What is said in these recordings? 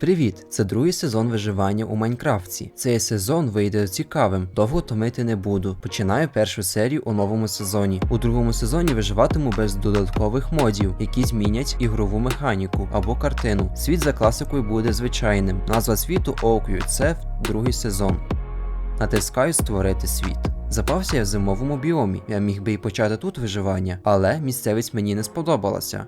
Привіт! Це другий сезон виживання у Майнкрафті. Цей сезон вийде цікавим, довго томити не буду. Починаю першу серію у новому сезоні. У другому сезоні виживатиму без додаткових модів, які змінять ігрову механіку або картину. Світ за класикою буде звичайним. Назва світу Оуквію. Це другий сезон. Натискаю створити світ. Запався я в зимовому біомі. Я міг би і почати тут виживання, але місцевість мені не сподобалася.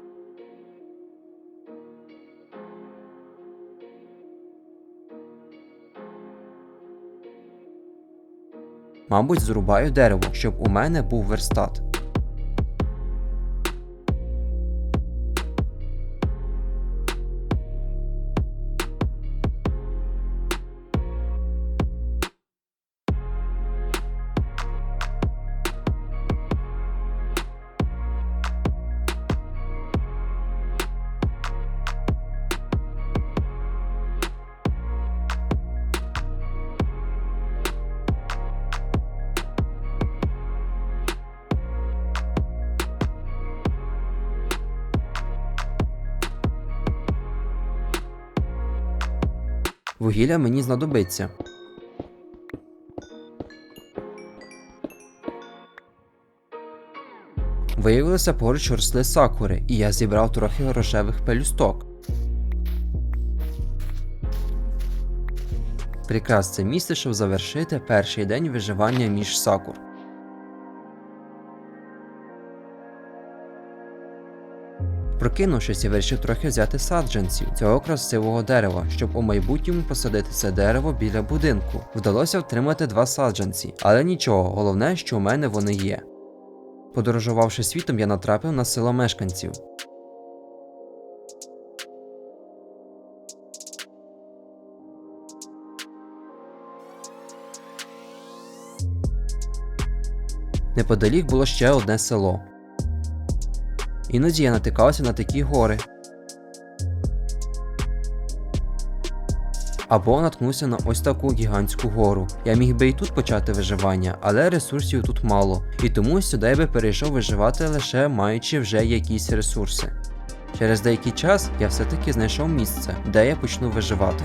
Мабуть, зрубаю дерево, щоб у мене був верстат. Вугілля мені знадобиться. Виявилося поруч росли сакури, і я зібрав трохи рожевих пелюсток. Прикрас це місце, щоб завершити перший день виживання між сакур. Прокинувшись, я вирішив трохи взяти саджанців цього красивого дерева, щоб у майбутньому посадити це дерево біля будинку. Вдалося втримати два саджанці, але нічого, головне, що у мене вони є. Подорожувавши світом, я натрапив на село мешканців. Неподалік було ще одне село. Іноді я натикався на такі гори. Або наткнувся на ось таку гігантську гору. Я міг би і тут почати виживання, але ресурсів тут мало, і тому сюди я би перейшов виживати лише маючи вже якісь ресурси. Через деякий час я все-таки знайшов місце, де я почну виживати.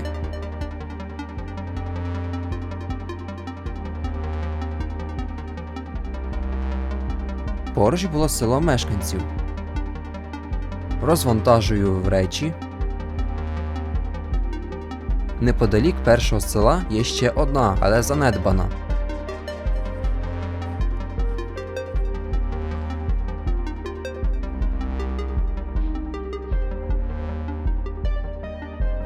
Поруч було село мешканців. Розвантажую в речі. Неподалік першого села є ще одна, але занедбана.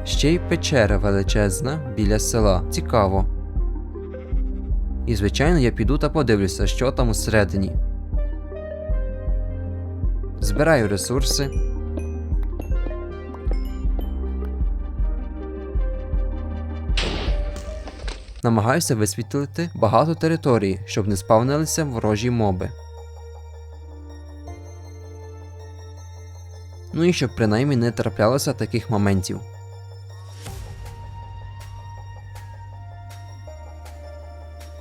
Ще й печера величезна біля села. Цікаво. І звичайно я піду та подивлюся, що там усередині. Збираю ресурси. Намагаюся висвітлити багато території, щоб не спавнилися ворожі моби. Ну і щоб принаймні не траплялося таких моментів.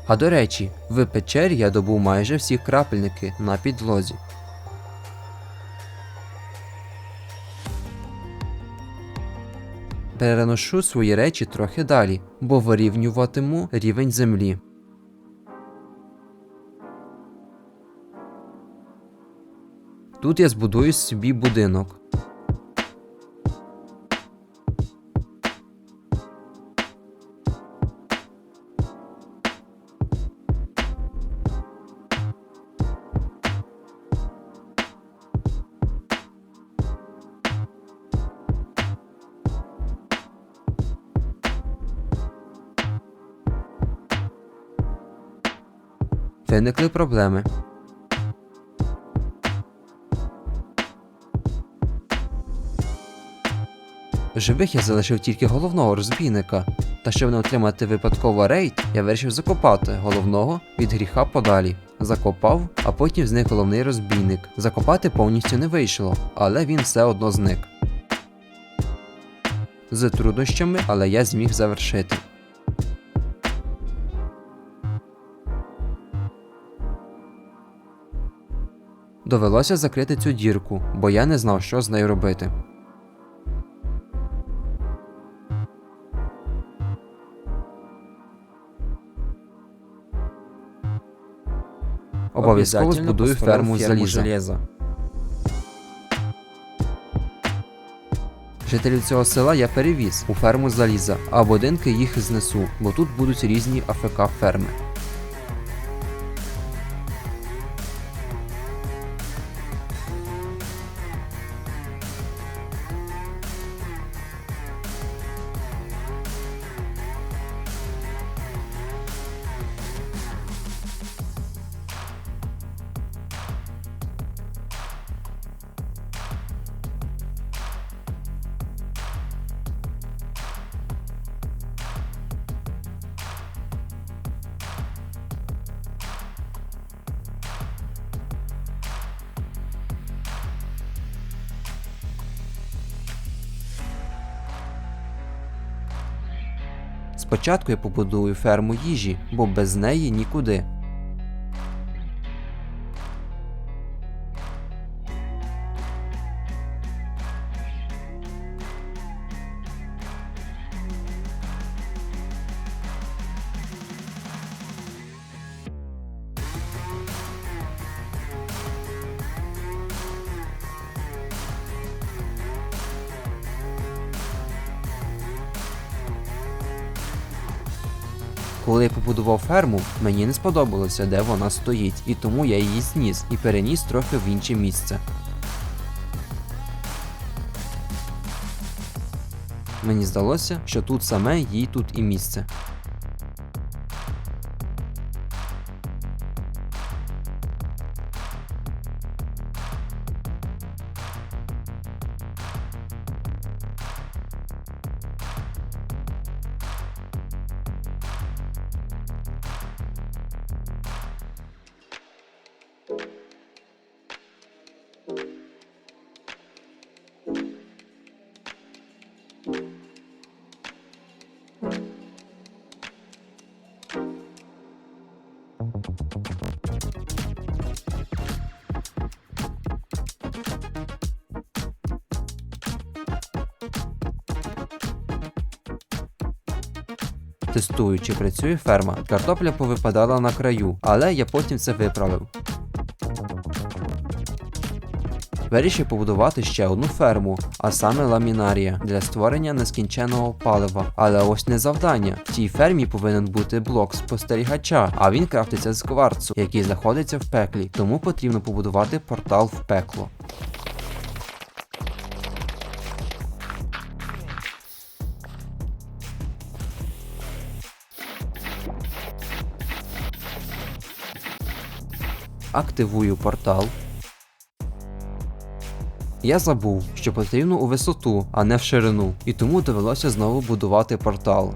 А до речі, в печері я добув майже всі крапельники на підлозі. Переношу свої речі трохи далі, бо вирівнюватиму рівень землі. Тут я збудую собі будинок. Виникли проблеми. Живих я залишив тільки головного розбійника. Та щоб не отримати випадково рейд, я вирішив закопати головного від гріха подалі. Закопав, а потім зник головний розбійник. Закопати повністю не вийшло, але він все одно зник. З труднощами, але я зміг завершити. Довелося закрити цю дірку, бо я не знав, що з нею робити. Обов'язково збудую ферму з заліза. Жителів цього села я перевіз у ферму заліза, а будинки їх знесу, бо тут будуть різні АФК ферми. Спочатку я побудую ферму їжі, бо без неї нікуди. Коли я побудував ферму, мені не сподобалося, де вона стоїть, і тому я її зніс і переніс трохи в інше місце. Мені здалося, що тут саме їй тут і місце. Тестую, чи працює ферма. Картопля повипадала на краю, але я потім це виправив. Вирішив побудувати ще одну ферму, а саме ламінарія для створення нескінченого палива. Але ось не завдання. В цій фермі повинен бути блок спостерігача, а він крафтиться з кварцу, який знаходиться в пеклі, тому потрібно побудувати портал в пекло. Активую портал. Я забув, що потрібно у висоту, а не в ширину, і тому довелося знову будувати портал.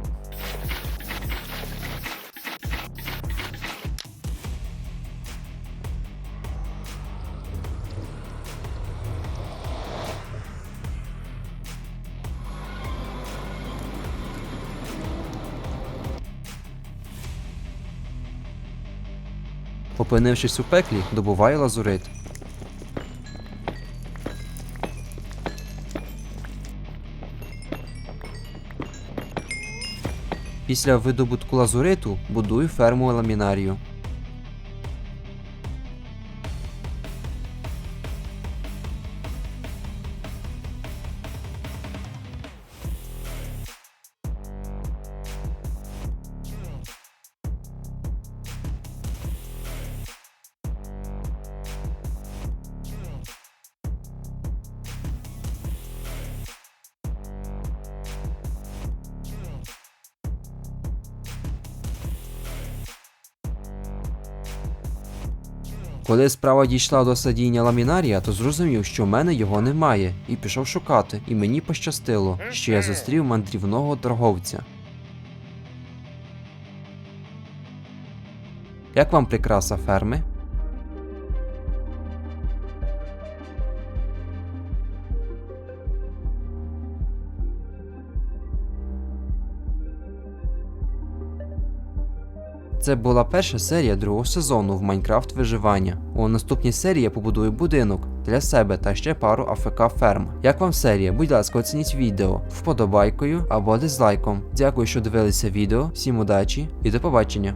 Опинившись у пеклі, добуваю лазурит. Після видобутку лазуриту будую ферму ламінарію. Коли справа дійшла до садіння ламінарія, то зрозумів, що в мене його немає, і пішов шукати, і мені пощастило, що я зустрів мандрівного торговця. Як вам прикраса ферми? Це була перша серія другого сезону в Майнкрафт виживання. У наступній серії я побудую будинок для себе та ще пару АФК ферм. Як вам серія? Будь ласка, оцініть відео вподобайкою або дизлайком. Дякую, що дивилися відео. Всім удачі і до побачення.